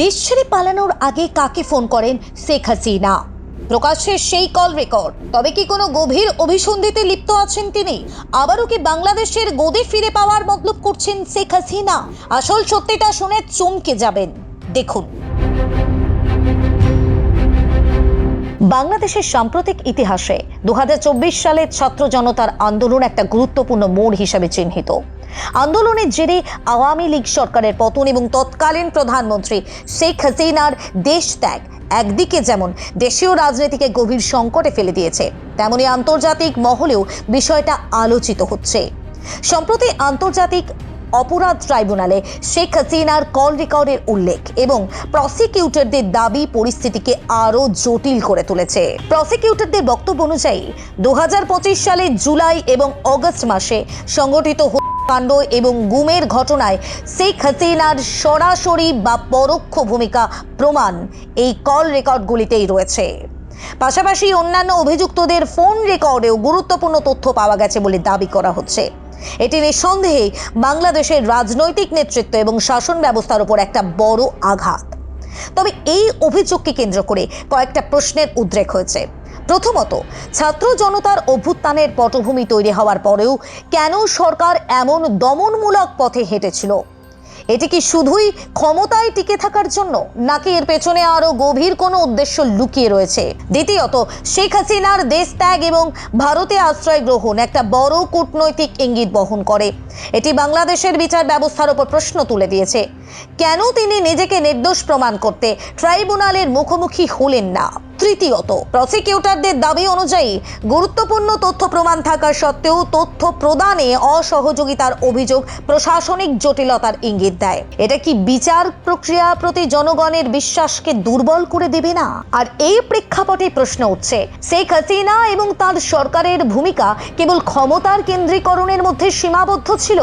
দেশ ছেড়ে পালানোর আগে কাকে ফোন করেন শেখ হাসিনা? প্রকাশ্যে সেই কল রেকর্ড। তবে কি কোনো গভীর অভিসন্ধিতে লিপ্ত আছেন তিনি? আবারও কি বাংলাদেশের গদি ফিরে পাওয়ার মতলব করছেন শেখ হাসিনা? আসল সত্যিটা শুনে চমকে যাবেন। দেখুন। বাংলাদেশের সাম্প্রতিক ইতিহাসে দু সালের ছাত্র জনতার আন্দোলন একটা গুরুত্বপূর্ণ মোড় হিসেবে চিহ্নিত। আন্দোলনের জেরে আওয়ামী লীগ সরকারের পতন এবং তৎকালীন প্রধানমন্ত্রী শেখ হাসিনার দেশ ত্যাগ একদিকে যেমন দেশীয় রাজনীতিকে গভীর সংকটে ফেলে দিয়েছে, তেমনি আন্তর্জাতিক মহলেও বিষয়টা আলোচিত হচ্ছে। সম্প্রতি আন্তর্জাতিক অপরাধ ট্রাইব্যুনালে শেখ হাসিনার কল রেকর্ডের উল্লেখ এবং প্রসিকিউটরদের দাবি পরিস্থিতিকে আরও জটিল করে তুলেছে। প্রসিকিউটরদের বক্তব্য অনুযায়ী, দু হাজার পঁচিশ সালে জুলাই এবং অগস্ট মাসে সংগঠিত কাণ্ড এবং গুমের ঘটনায় শেখ হাসিনার সরাসরি বা পরোক্ষ ভূমিকা প্রমাণ এই কল রেকর্ডগুলিতেই রয়েছে। পাশাপাশি অন্যান্য অভিযুক্তদের ফোন রেকর্ডেও গুরুত্বপূর্ণ তথ্য পাওয়া গেছে বলে দাবি করা হচ্ছে। এটি নিঃসন্দেহে বাংলাদেশের রাজনৈতিক নেতৃত্ব এবং শাসন ব্যবস্থার উপর একটা বড় আঘাত। তবে এই অভিযোগকে কেন্দ্র করে কয়েকটা প্রশ্নের উদ্রেক হয়েছে। প্রথমত, ছাত্র জনতার অভ্যুত্থানের পটভূমি তৈরি হওয়ার পরেও কেন সরকার এমন দমনমূলক পথে হেঁটেছিল? এটি কি শুধুই ক্ষমতায় টিকে থাকার জন্য, নাকি এর পেছনে আরও গভীর কোনো উদ্দেশ্য লুকিয়ে রয়েছে? দ্বিতীয়ত, শেখ হাসিনার দেশ ত্যাগ এবং ভারতে আশ্রয় গ্রহণ একটা বড় কূটনৈতিক ইঙ্গিত বহন করে। এটি বাংলাদেশের বিচার ব্যবস্থার ওপর প্রশ্ন তুলে দিয়েছে। কেন তিনি নিজেকে নির্দোষ প্রমাণ করতে ট্রাইব্যুনালের মুখোমুখি হলেন না? তৃতীয়ত প্রসিকিউটরদের দাবি অনুযায়ী গুরুত্বপূর্ণ তথ্য প্রমাণ থাকা সত্ত্বেও তথ্য প্রদানে অসহযোগিতার অভিযোগ প্রশাসনিক জটিলতার ইঙ্গিত দেয়। এটা কি বিচার প্রক্রিয়া প্রতি জনগণের বিশ্বাসকে দুর্বল করে দেবে না? আর এই প্রেক্ষাপটে প্রশ্ন উঠছে, শেখ হাসিনা এবং তার সরকারের ভূমিকা কেবল ক্ষমতার কেন্দ্রীকরণের মধ্যে সীমাবদ্ধ ছিল?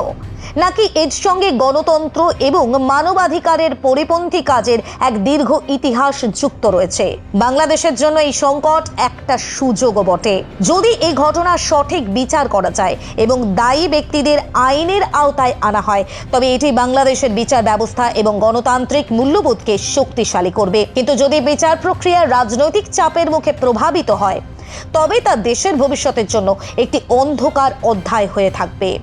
নাকি এর সঙ্গে গণতন্ত্র এবং মানবাধিকারের পরিপন্থী কাজের এক দীর্ঘ ইতিহাস যুক্ত রয়েছে? বাংলাদেশের জন্য এই সংকট একটা সুযোগও বটে। যদি এই ঘটনার সঠিক বিচার করা যায় এবং দায়ী ব্যক্তিদের আইনের আওতায় আনা হয়, তবে এটি বাংলাদেশের বিচার ব্যবস্থা এবং গণতান্ত্রিক মূল্যবোধকে শক্তিশালী করবে। কিন্তু যদি বিচার প্রক্রিয়া রাজনৈতিক চাপের মুখে প্রভাবিত হয়, তবে তা দেশের ভবিষ্যতের জন্য একটি অন্ধকার অধ্যায় হয়ে থাকবে।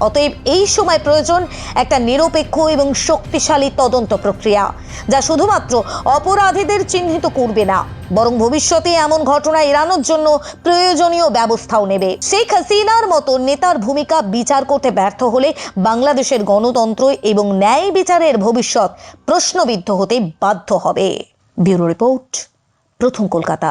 অতএব এই সময় প্রয়োজন একটা নিরপেক্ষ এবং শক্তিশালী তদন্ত প্রক্রিয়া, যা শুধুমাত্র অপরাধীদের চিহ্নিত করবে না, বরং ভবিষ্যতে এমন ঘটনা এড়ানোর জন্য প্রয়োজনীয় ব্যবস্থাও নেবে। শেখ হাসিনার মতো নেতার ভূমিকা বিচার করতে ব্যর্থ হলে বাংলাদেশের গণতন্ত্র এবং ন্যায় বিচারের ভবিষ্যৎ প্রশ্নবিদ্ধ হতে বাধ্য হবে। ব্যুরো রিপোর্ট, প্রথম কলকাতা।